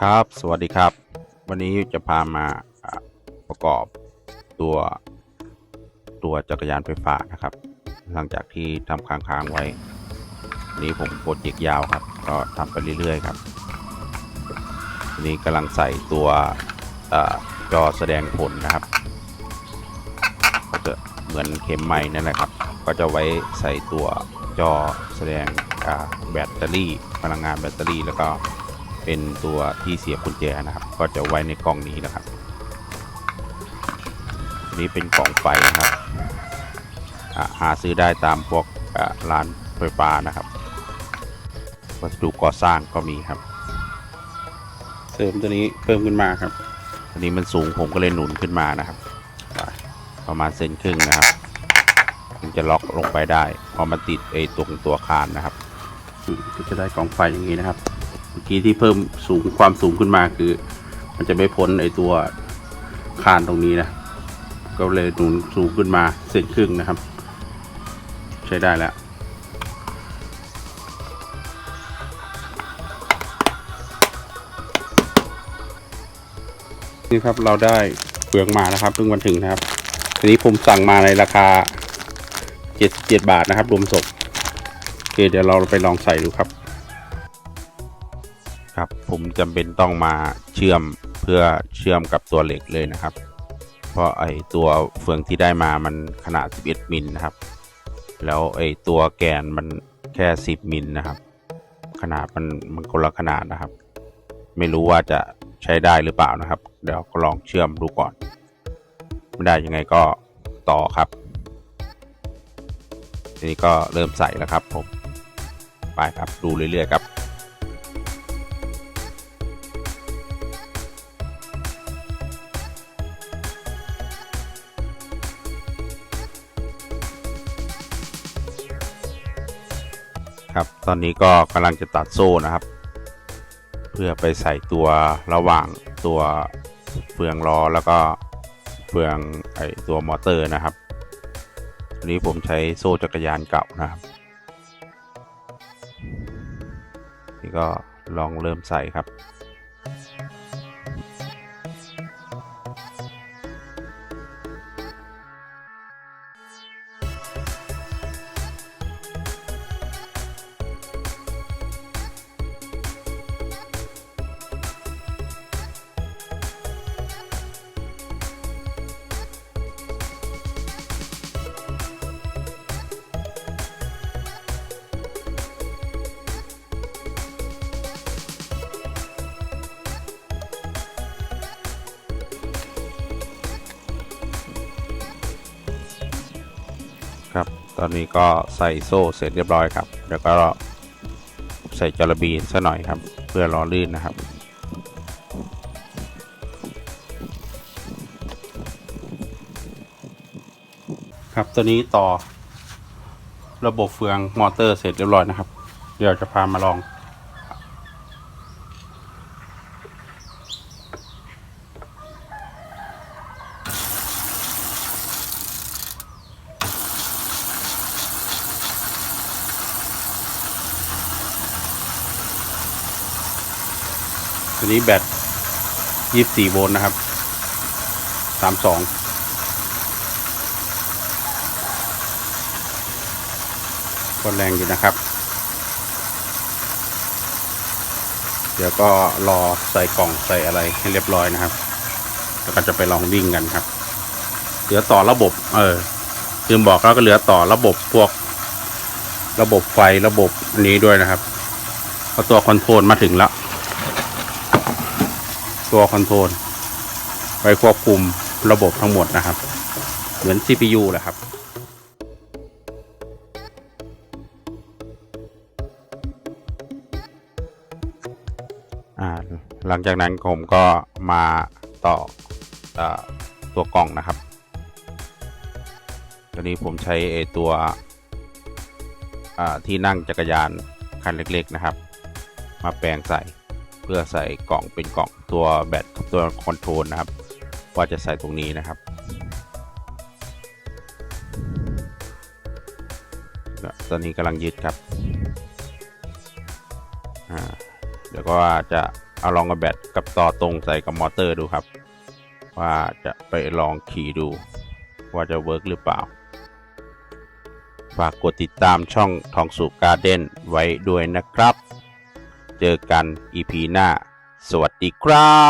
ครับ สวัสดีครับ วันนี้จะพามาประกอบตัวตัวจักรยานไฟฟ้านะครับ หลังจากที่ทำค้างๆไว้ นี้ผมโปรเจกต์ยาวครับ ก็ทำไปเรื่อยๆครับวันนี้กำลังใส่ตัวจอแสดงผลนะครับ ก็จะเหมือนเข็มไม้นั่นแหละครับ ก็จะไว้ใส่ตัวจอแสดงแบตเตอรี่ พลังงานแบตเตอรี่แล้วก็ เป็นตัวที่เสียบกุญแจนะครับ ก็จะไว้ในกล่องนี้นะครับอันนี้เป็นกล่องไฟนะครับอ่าหาซื้อได้ตามพวกอ่าร้านไฟฟ้านะครับ วัสดุก่อสร้างก็มีครับ เสริมตัวนี้เพิ่มขึ้นมาครับอันนี้มันสูงผมก็เลยหนุนขึ้นมานะครับอ่าประมาณเซนครึ่งนะครับถึงจะล็อกลงไปได้เพราะมันติดไอ้ตรงตัวคานนะครับอืมก็จะได้กล่องไฟอย่างนี้นะครับเมื่อกี้ที่เพิ่มสูงความสูงขึ้นมาคือ มันจะไม่พ้นไอตัวคานตรงนี้นะ ก็เลยหนุนสูงขึ้นมาเซนครึ่งนะครับ ใช้ได้แล้วนี่ครับเราได้เปลืองมานะครับเพิ่งวันถึงนะครับทีนี้ผมสั่งมาในราคา 77 บาทนะครับรวมส่งโอเคเดี๋ยวเราไปลองใส่ดูครับ ครับ ผมจำเป็นต้องมาเชื่อมเพื่อเชื่อมกับตัวเหล็กเลยนะครับ เพราะไอตัวเฟืองที่ได้มามันขนาด 11 มิลนะครับ แล้วไอตัวแกนมันแค่ 10 มิลนะครับ ขนาดมันมันคนละขนาดนะครับ ไม่รู้ว่าจะใช้ได้หรือเปล่านะครับ เดี๋ยวก็ลองเชื่อมดูก่อน ไม่ได้ยังไงก็ต่อครับทีนี้ก็เริ่มใส่แล้วครับผม ไปครับดูเรื่อยๆครับ ครับ ตอนนี้ก็กำลังจะตัดโซ่นะครับ เพื่อไปใส่ตัวระหว่างตัวเฟืองล้อแล้วก็เฟืองไอตัวมอเตอร์นะครับอันนี้ผมใช้โซ่จักรยานเก่านะครับ นี่ก็ลองเริ่มใส่ครับ ครับ ตอนนี้ก็ใส่โซ่เสร็จเรียบร้อยครับแล้วก็ใส่จระบีนซะหน่อยครับ เพื่อรอลื่นนะครับครับตัวนี้ต่อระบบเฟืองมอเตอร์เสร็จเรียบร้อยนะครับ เดี๋ยวจะพามาลอง ตัวนี้แบต24โวลต์นะครับ32ก็แรงอยู่นะครับ เดี๋ยวก็รอใส่กล่องใส่อะไรให้เรียบร้อยนะครับ แล้วก็จะไปลองวิ่งกันครับ เหลือต่อระบบ เออลืมบอกแล้วก็เหลือต่อระบบพวก ระบบไฟระบบอันนี้ด้วยนะครับเพราะตัวคอนโทรลมาถึงแล้ว ตัวคอนโทรลไว้ควบคุมระบบทั้งหมดนะครับ เหมือน CPU แหละครับหลังจากนั้นผมก็มาต่ออตัวกล่องนะครับ ตอนนี้ผมใช้ตัวที่นั่งจักรยานคันเล็ก ๆนะครับ มาแปลงใส่ เพื่อใส่กล่องเป็นกล่องตัวแบตตัวคอนโทรลนะครับ ว่าจะใส่ตรงนี้นะครับ ตอนนี้กำลังยึดครับเดี๋ยวก็จะเอาลองกับแบตกับต่อตรงใส่กับมอเตอร์ดูครับ ว่าจะไปลองขี่ดู ว่าจะเวิร์กหรือเปล่า ฝากกดติดตามช่องทองสุกการ์เด้นไว้ด้วยนะครับ เจอกัน EP หน้า สวัสดีครับ